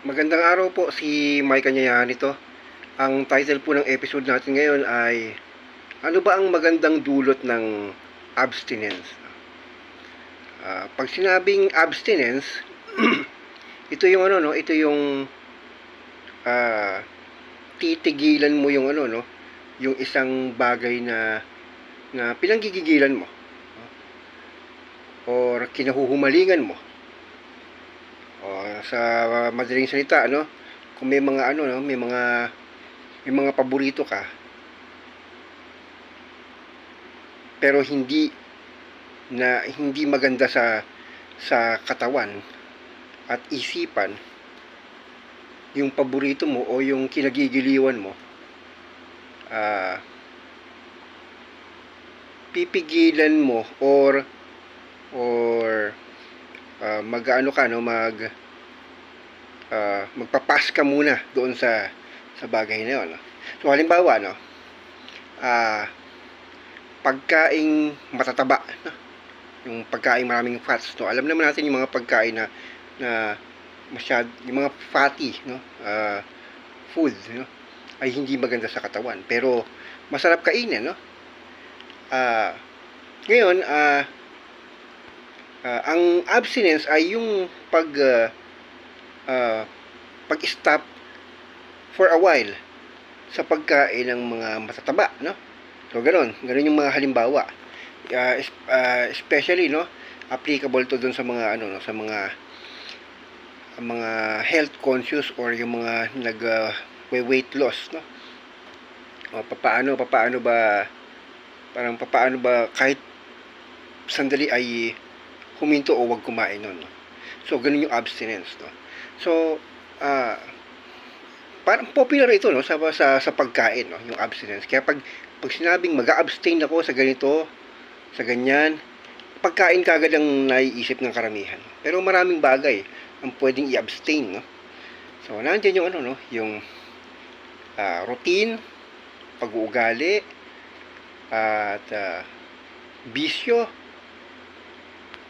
Magandang araw po si Mike Kanyayahan ito. Ang title po ng episode natin ngayon ay Ano ba ang magandang dulot ng abstinence? Ah, pag sinabing abstinence, ito yung ano no, ito yung ah, titigilan mo yung ano no, yung isang bagay na na pinanggigigilan mo or kinahuhumalingan mo. O, sa madaling salita, ano, kung may mga ano, no, may mga may mga paborito ka, pero hindi na hindi maganda sa sa katawan at isipan yung paborito mo o yung kinagigiliwan mo ah pipigilan mo or or uh, mag-ano ka no mag uh, magpapas ka muna doon sa sa bagay na yun. no? So halimbawa no ah pagkaing matataba no? yung pagkain maraming fats no alam naman natin yung mga pagkain na na masyad yung mga fatty no ah, food no ay hindi maganda sa katawan pero masarap kainin no ah ngayon ah Ah, ang abstinence ay yung pag ah, ah, pag-stop for a while sa pagkain ng mga matataba, no? So ganoon, ganoon yung mga halimbawa. Es- ah, especially no, applicable to dun sa mga ano no, sa mga mga health conscious or yung mga nag ah, weight loss, no? O papaano papaano ba parang papaano ba kahit sandali ay huminto o wag kumain nun. No? So, ganun yung abstinence. No? So, ah parang popular ito no sa sa, sa pagkain no yung abstinence kaya pag pag sinabing mag-abstain ako sa ganito sa ganyan pagkain kagad ang naiisip ng karamihan pero maraming bagay ang pwedeng i-abstain no so nandiyan yung ano no yung ah, routine pag-uugali at ah, bisyo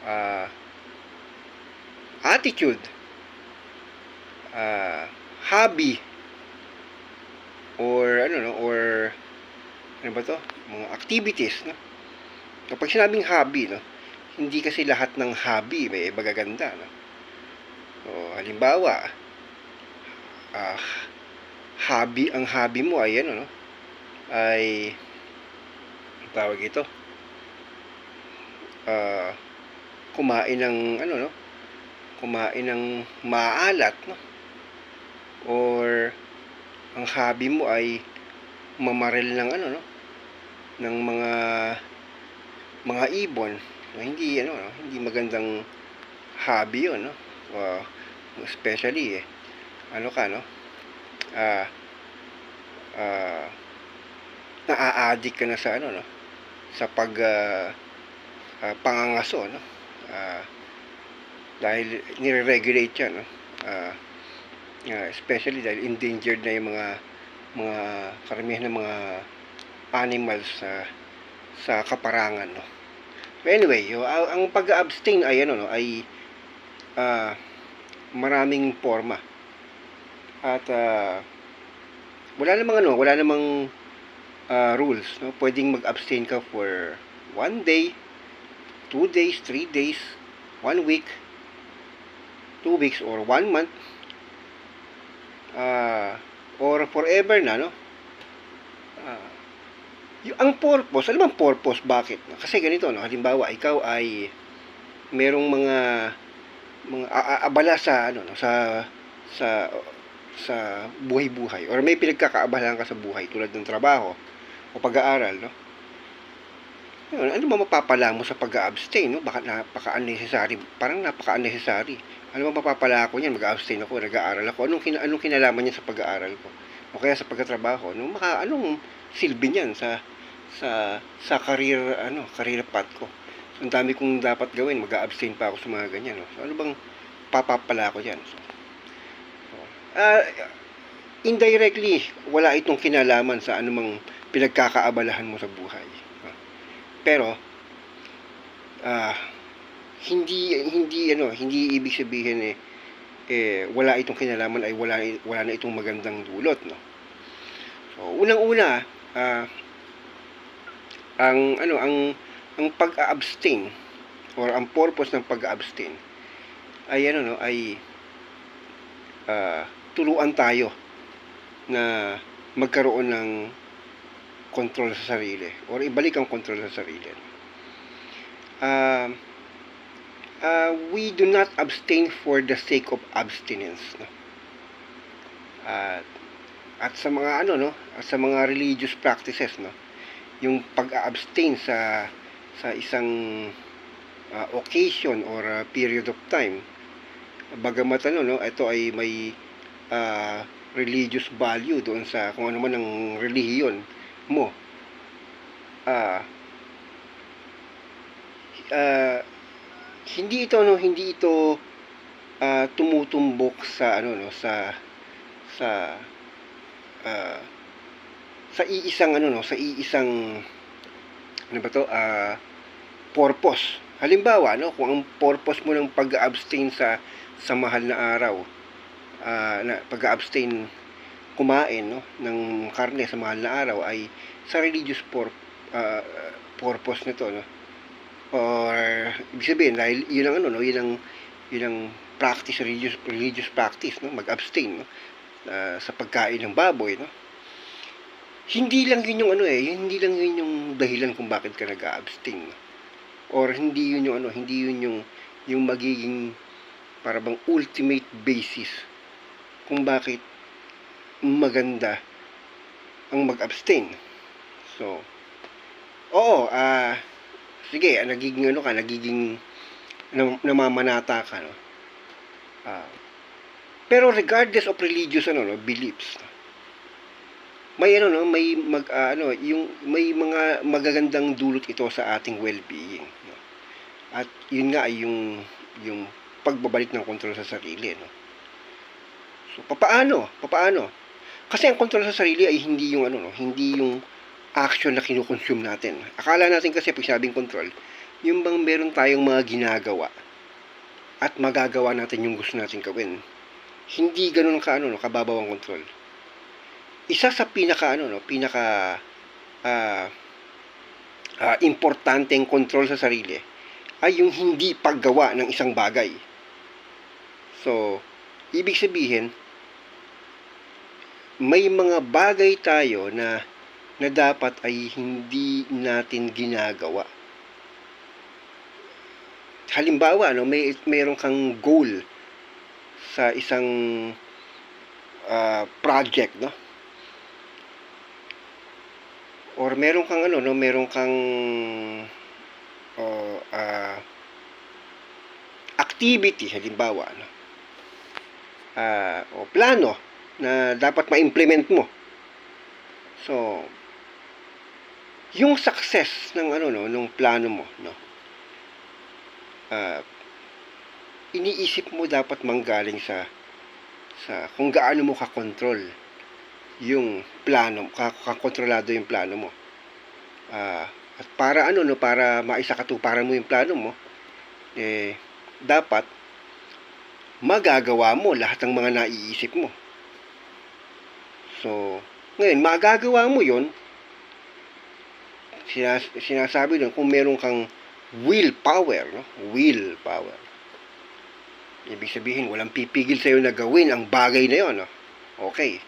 ah, attitude, ah, hobby, or ano no, or ano ba to? Mga activities, no? Kapag sinabing hobby, no, hindi kasi lahat ng hobby may magaganda, no? So, halimbawa, ah, hobby, ang hobby mo ay ano, no? Ay, tawag ito, ah, kumain ng ano no? Kumain ng maalat no? Or ang hobby mo ay mamaril ng ano no? Ng mga mga ibon. No, hindi ano no? hindi magandang hobby yun no? Uh, especially eh ano ka no? Ah ah naa-addict ka na sa ano no? Sa pag ah, ah, pangangaso no Ah, dahil nire-regulate yan no? Ah, ah, especially dahil endangered na yung mga mga karamihan ng mga animals sa sa kaparangan no? Anyway yo, ang, pag-abstain ay ano no? Ay ah, maraming forma. At ah, wala namang ano wala namang ah, rules no? Pwedeng mag-abstain ka for one day 2 days, 3 days, 1 week, 2 weeks, or 1 month, uh, or forever na, no? Uh, yung, ang purpose, ano bang purpose? Bakit? Kasi ganito, no? Halimbawa, ikaw ay merong mga mga a- abala sa ano no sa sa sa buhay-buhay or may pinagkakaabalahan ka sa buhay tulad ng trabaho o pag-aaral no yun, ano ba mapapala mo sa pag-abstain, no? Baka napaka-unnecessary, parang napaka-unnecessary. Ano ba mapapala ako niyan? Mag-abstain ako, nag-aaral ako. Anong, kina, anong kinalaman niya sa pag-aaral ko? O kaya sa pagkatrabaho? No? Maka, anong silbi niyan sa sa sa career ano, career path ko? So, ang dami kong dapat gawin, mag-abstain pa ako sa mga ganyan, no? So, ano bang papapala ko diyan? So, ah, indirectly, wala itong kinalaman sa anumang pinagkakaabalahan mo sa buhay. Pero ah hindi hindi ano, hindi ibig sabihin eh eh wala itong kinalaman ay wala wala na itong magandang dulot no? So unang-una ah, ang ano ang ang pag-abstain or ang purpose ng pag-abstain ay ano no ay ah, turuan tayo na magkaroon ng control sa sarili or ibalik ang control sa sarili. Um, uh, we do not abstain for the sake of abstinence. No? At at sa mga ano no, at sa mga religious practices no, yung pag-abstain sa sa isang uh, occasion or uh, period of time bagamat ano no, ito ay may uh, religious value doon sa kung ano man ang relihiyon mo. Ah ah, hindi ito no, hindi ito ah, tumutumbok sa ano no, sa sa ah, sa iisang ano no, sa iisang ano ba to? Ah, purpose. Halimbawa, no, kung ang purpose mo ng pag-abstain sa sa mahal na araw, ah, na pag-abstain kumain no ng karne sa mahal na araw ay sa religious pur- ah, purpose nito no or ibig sabihin dahil yun ang ano no yun ang yun ang practice religious religious practice no mag-abstain no ah, sa pagkain ng baboy no hindi lang yun yung ano eh hindi lang yun yung dahilan kung bakit ka nag-abstain no? or hindi yun yung ano hindi yun yung yung magiging para bang ultimate basis kung bakit maganda ang mag-abstain. So, oo, ah, sige, ah, nagiging ano ka, nagiging nam- namamanata ka, no? Ah, pero regardless of religious ano, no, beliefs, may ano no, may mag ah, ano, yung may mga magagandang dulot ito sa ating well-being, no? At yun nga ay yung yung pagbabalik ng kontrol sa sarili, no? So, papaano? Papaano? Kasi ang kontrol sa sarili ay hindi yung ano no, hindi yung action na kinukonsume natin. Akala natin kasi pag sabing control, yung bang meron tayong mga ginagawa at magagawa natin yung gusto natin gawin. Hindi ganoon ka ano no, kababaw ang control. Isa sa pinaka ano no, pinaka ah ah, importanteng control sa sarili ay yung hindi paggawa ng isang bagay. So, ibig sabihin, may mga bagay tayo na na dapat ay hindi natin ginagawa. Halimbawa, no, may mayroon kang goal sa isang ah, project, no? Or meron kang ano, no, meron kang oh, ah, activity halimbawa, no? Ah, o plano na dapat ma-implement mo. So, yung success ng ano no, nung plano mo, no. Ah, iniisip mo dapat manggaling sa sa kung gaano mo ka-control yung plano, kakontrolado yung plano mo. Ah, at para ano no, para maisakatuparan mo yung plano mo, eh dapat magagawa mo lahat ng mga naiisip mo. So, ngayon, magagawa mo yon sinas sinasabi doon kung meron kang willpower, no? Willpower. Ibig sabihin, walang pipigil sa'yo na gawin ang bagay na yon, no? Okay.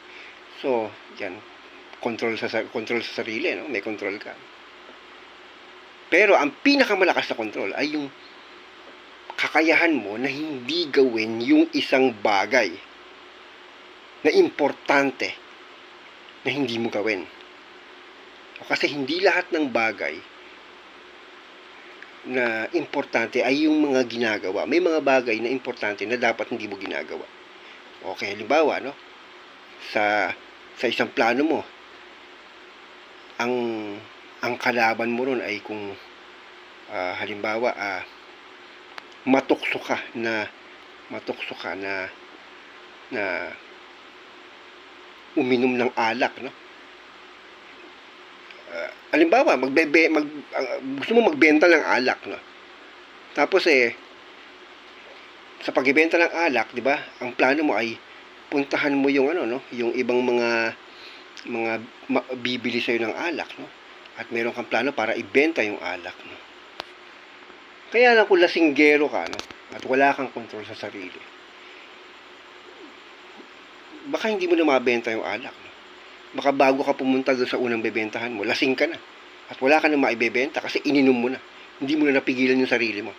So, yan. Control sa, control sa sarili, no? May control ka. Pero, ang pinakamalakas na control ay yung kakayahan mo na hindi gawin yung isang bagay na importante na hindi mo gawin. O kasi hindi lahat ng bagay na importante ay yung mga ginagawa. May mga bagay na importante na dapat hindi mo ginagawa. Okay, halimbawa, no? Sa sa isang plano mo, ang ang kalaban mo ron ay kung ah, halimbawa ah, matukso ka na matukso ka na na uminom ng alak, no? Uh, halimbawa, magbebe, mag, uh, gusto mo magbenta ng alak, no? Tapos eh, sa pagbebenta ng alak, 'di ba? Ang plano mo ay puntahan mo yung ano, no, yung ibang mga mga ma- bibili sa'yo ng alak, no? At meron kang plano para ibenta yung alak, no? Kaya lang kung lasinggero ka, no? At wala kang control sa sarili. Baka hindi mo na mabenta yung alak? Baka bago ka pumunta doon sa unang bebentahan mo, lasing ka na. At wala ka na maibebenta kasi ininom mo na. Hindi mo na napigilan yung sarili mo.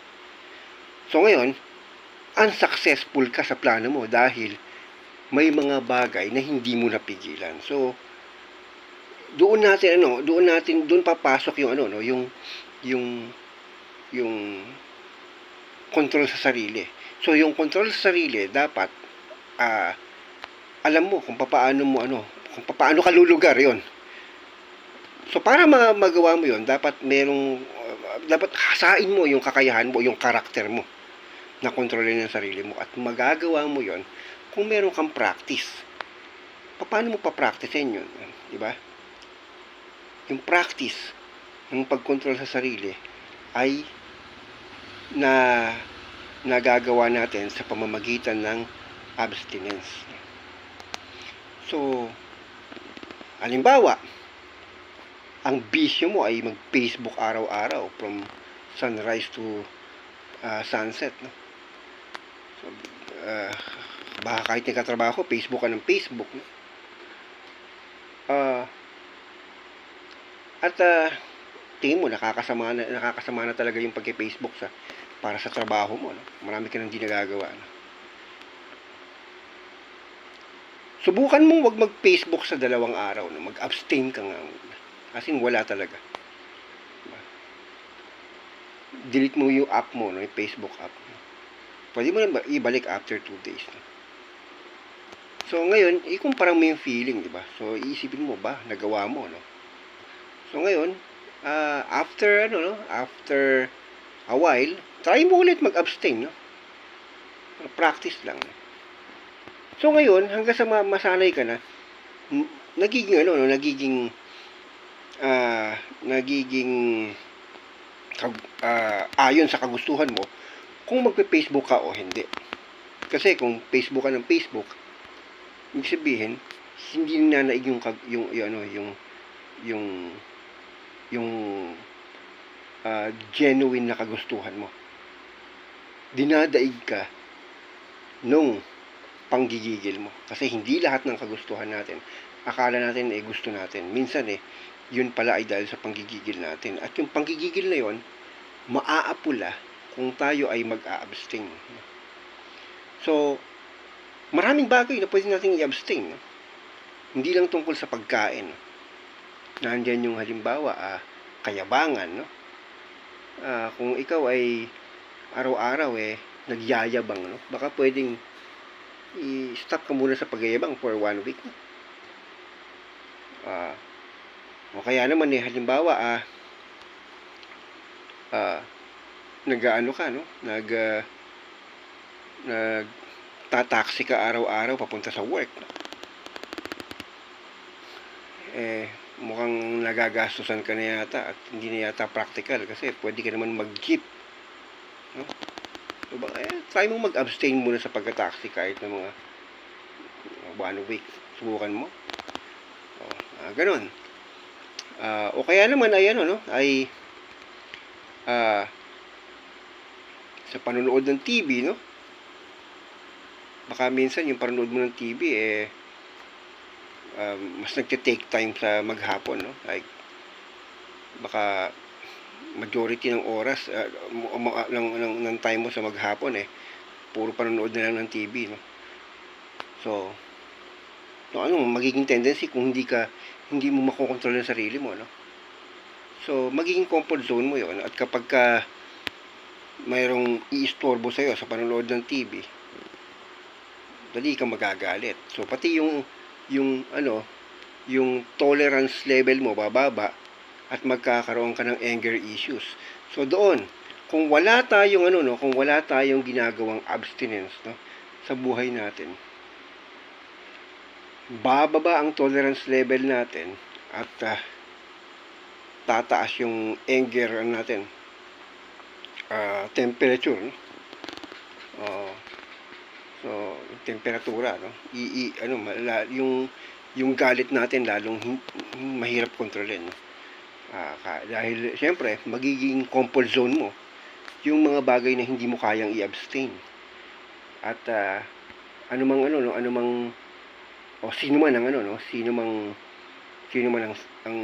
So ngayon, unsuccessful ka sa plano mo dahil may mga bagay na hindi mo napigilan. So, doon natin ano, doon natin doon papasok yung ano no, yung yung yung control sa sarili. So, yung control sa sarili dapat ah alam mo kung papaano mo ano, kung papaano ka lulugar 'yon. So, para ma- magawa mo 'yon, dapat merong uh, dapat hasain mo yung kakayahan mo, yung karakter mo na kontrolin yung sarili mo at magagawa mo 'yon kung meron kang practice. Paano mo pa-practicein 'yon, di ba? Yung practice ng pagkontrol sa sarili ay na nagagawa natin sa pamamagitan ng abstinence. So, halimbawa, ang bisyo mo ay mag-Facebook araw-araw from sunrise to uh, sunset. No? So, uh, baka kahit nagkatrabaho, Facebook ka ng Facebook. No? Uh, at uh, tingin mo, nakakasama na, nakakasama na talaga yung pagki-Facebook sa para sa trabaho mo. No? Marami ka nang di. No? Subukan mo wag mag-Facebook sa dalawang araw. No? Mag-abstain ka nga. As in, wala talaga. Diba? Delete mo yung app mo, no? yung Facebook app. No? Pwede mo na ibalik after 2 days. No? So, ngayon, ikumpara mo yung feeling, di ba? So, iisipin mo ba, nagawa mo, no? So, ngayon, uh, after, ano, no? After a while, try mo ulit mag-abstain, no? Practice lang, no? So, ngayon, hanggang sa ma- masanay ka na, nagiging, ano, no? Nagiging, ah, nagiging, ah, ayon sa kagustuhan mo, kung magpe-Facebook ka o hindi. Kasi kung Facebook ka ng Facebook, ibig sabihin, hindi nanaig yung, yung, yung, ano, yung, yung, yung ah, genuine na kagustuhan mo. Dinadaig ka nung panggigigil mo. Kasi hindi lahat ng kagustuhan natin, akala natin eh gusto natin. Minsan eh, yun pala ay dahil sa panggigigil natin. At yung panggigigil na yon, maaapula kung tayo ay mag-a-abstain. So, maraming bagay na pwede natin i-abstain. Hindi lang tungkol sa pagkain. No? Nandyan yung halimbawa, ah, kayabangan. No? Ah, kung ikaw ay araw-araw eh, nagyayabang, no? baka pwedeng i-stop ka muna sa pagyayabang for one week. Ah, o kaya naman eh, halimbawa, ah, ah, nag-ano ka, no? Nag, ah, nag, tataksi ka araw-araw papunta sa work. Eh, mukhang nagagastusan ka na yata at hindi na yata practical kasi pwede ka naman mag-jeep. No? Baka, eh, try mo mag-abstain muna sa pagka-taxi kahit na mga one week. Subukan mo. O, ah, ganun. Ah, o kaya naman ay ano, no? Ay ah, sa panonood ng TV, no? Baka minsan yung panonood mo ng TV eh um, mas nagte-take time sa maghapon, no? Like baka majority ng oras uh, ng, ng, ng time mo sa maghapon eh puro panonood na lang ng TV, no? So, so ano magiging tendency kung hindi ka hindi mo makokontrol ang sarili mo, no? So, magiging comfort zone mo 'yon at kapag ka mayroong iistorbo sa iyo sa panonood ng TV, dali ka magagalit. So, pati yung yung ano, yung tolerance level mo bababa at magkakaroon ka ng anger issues. So doon, kung wala tayong ano no, kung wala tayong ginagawang abstinence no sa buhay natin, bababa ang tolerance level natin at ah, tataas yung anger ano natin ah, temperature no? Oo. So, temperatura, no? I, i- ano, yung, yung galit natin lalong mahirap kontrolin. No? Ka- dahil, siyempre, magiging comfort zone mo yung mga bagay na hindi mo kayang i-abstain. At, ah, ano mang ano, no? Ano mang, o sino man ang ano, no? Sino mang, sino man ang, ang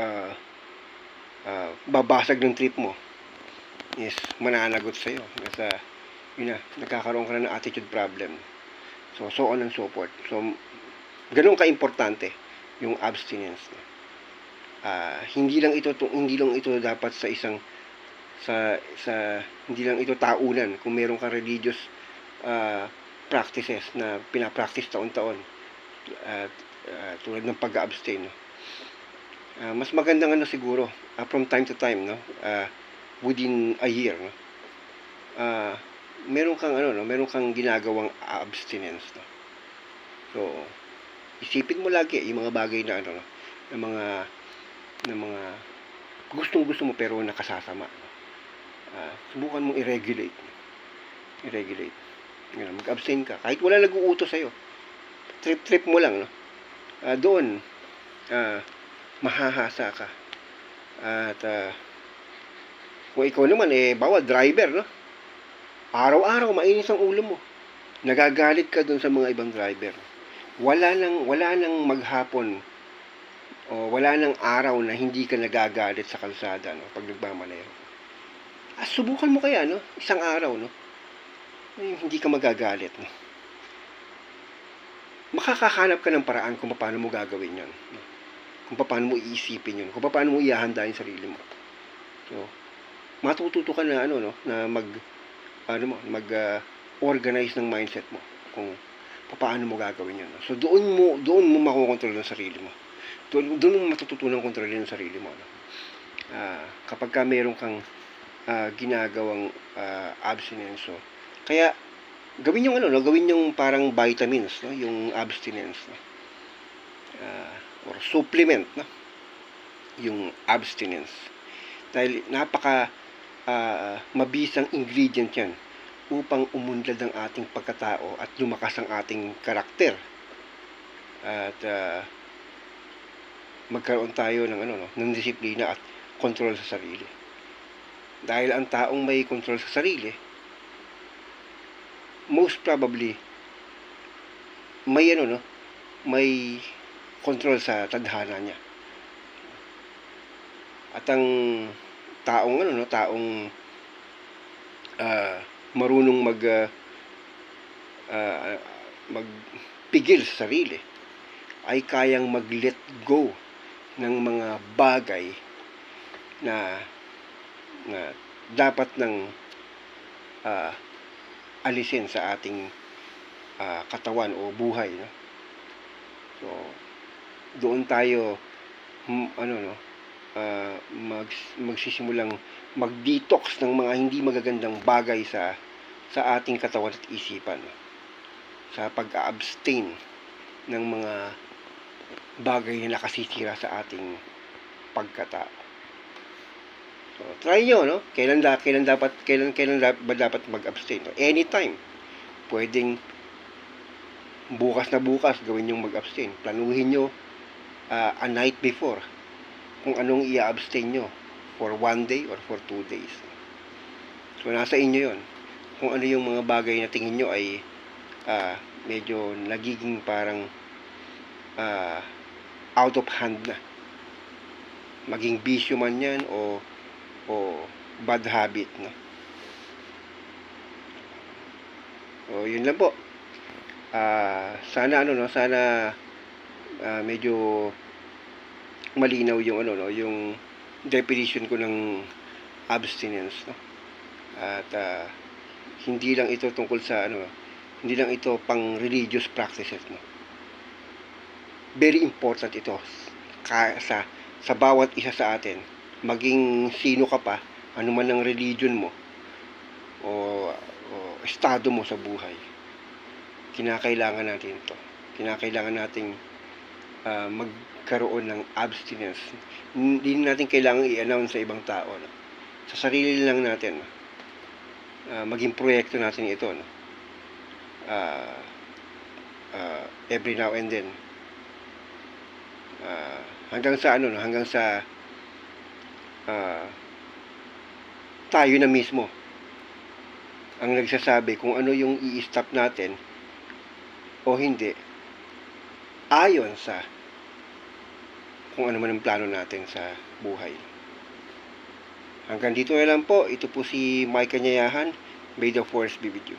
ah, ah, babasag ng trip mo is mananagot sa'yo. Nasa, yun na, nagkakaroon ka na ng attitude problem. So, so on and so forth. So, ganun ka-importante yung abstinence. no? Ah, hindi lang ito to, hindi lang ito dapat sa isang sa sa hindi lang ito taunan kung meron kang religious ah, practices na pinapractice taon-taon. At ah, tulad ng pag-abstain no? Ah, mas maganda nga na siguro ah, from time to time no? Ah, within a year no? Ah, meron kang ano no? Meron kang ginagawang abstinence no? So isipin mo lagi yung mga bagay na ano no? Na mga na mga gustong gusto mo pero nakasasama? Ah, subukan mong i-regulate. I-regulate. Mag-abstain ka. Kahit wala nag-uutos sa'yo. Trip trip mo lang no? Ah, doon ah, mahahasa ka. At ah, kung ikaw naman eh bawa driver no? Araw-araw mainis ang ulo mo. Nagagalit ka doon sa mga ibang driver. Wala nang wala nang maghapon o wala nang araw na hindi ka nagagalit sa kalsada no? Pag nagmamaneho ah, subukan mo kaya no? Isang araw no? Eh, hindi ka magagalit no? Makakahanap ka ng paraan kung paano mo gagawin yon no? kung paano mo iisipin yun kung paano mo ihahanda yung sarili mo. So matututo ka na ano no? Na mag ano mo mag ah, organize ng mindset mo kung paano mo gagawin no? so doon mo doon mo makokontrol ang sarili mo doon, doon mo matututunan kontrolin ang sarili mo no? Ah, kapag ka meron kang ah, ginagawang ah, abstinence so kaya gawin yung ano no? Gawin yung parang vitamins no? Yung abstinence no? Ah, or supplement no? Yung abstinence. Dahil napaka ah, mabisang ingredient yan upang umunlad ang ating pagkatao at lumakas ang ating karakter. At ah, magkaroon tayo ng ano no ng disiplina at control sa sarili. Dahil ang taong may control sa sarili most probably may ano no may control sa tadhana niya. At ang taong ano no taong ah, marunong mag ah, ah, magpigil sa sarili ay kayang mag-let go ng mga bagay na na dapat ng ah, alisin sa ating ah, katawan o buhay no so doon tayo hmm, ano no ah, mag magsisimulang mag-detox ng mga hindi magagandang bagay sa sa ating katawan at isipan no? sa pag-abstain ng mga bagay na nakasisira sa ating pagkatao. So, try nyo, no? Kailan, da, kailan dapat, kailan, kailan da, ba dapat mag-abstain? No? Anytime. Pwedeng bukas na bukas gawin yung mag-abstain. Planuhin nyo ah, a night before kung anong i-abstain nyo for one day or for two days. So, nasa inyo yon Kung ano yung mga bagay na tingin nyo ay ah, medyo nagiging parang ah, out of hand na. Maging bisyo man yan o o bad habit, no? O, yun lang po. Ah, sana ano no, sana ah, medyo malinaw yung ano no, yung definition ko ng abstinence, no? At ah, hindi lang ito tungkol sa ano, hindi lang ito pang religious practices, no? Very important ito ka, sa sa bawat isa sa atin, maging sino ka pa, ano man ang religion mo o, o estado mo sa buhay. Kinakailangan natin ito. Kinakailangan nating ah, magkaroon ng abstinence. Hindi natin kailangan i-announce sa ibang tao. No? Sa sarili lang natin. No? Ah, maging proyekto natin ito. No? uh, uh, every now and then. Uh, hanggang sa ano, no? hanggang sa uh, tayo na mismo ang nagsasabi kung ano yung i-stop natin o hindi ayon sa kung ano man ang plano natin sa buhay. Hanggang dito na lang po. Ito po si Mike Kanyayahan. May the force be with you.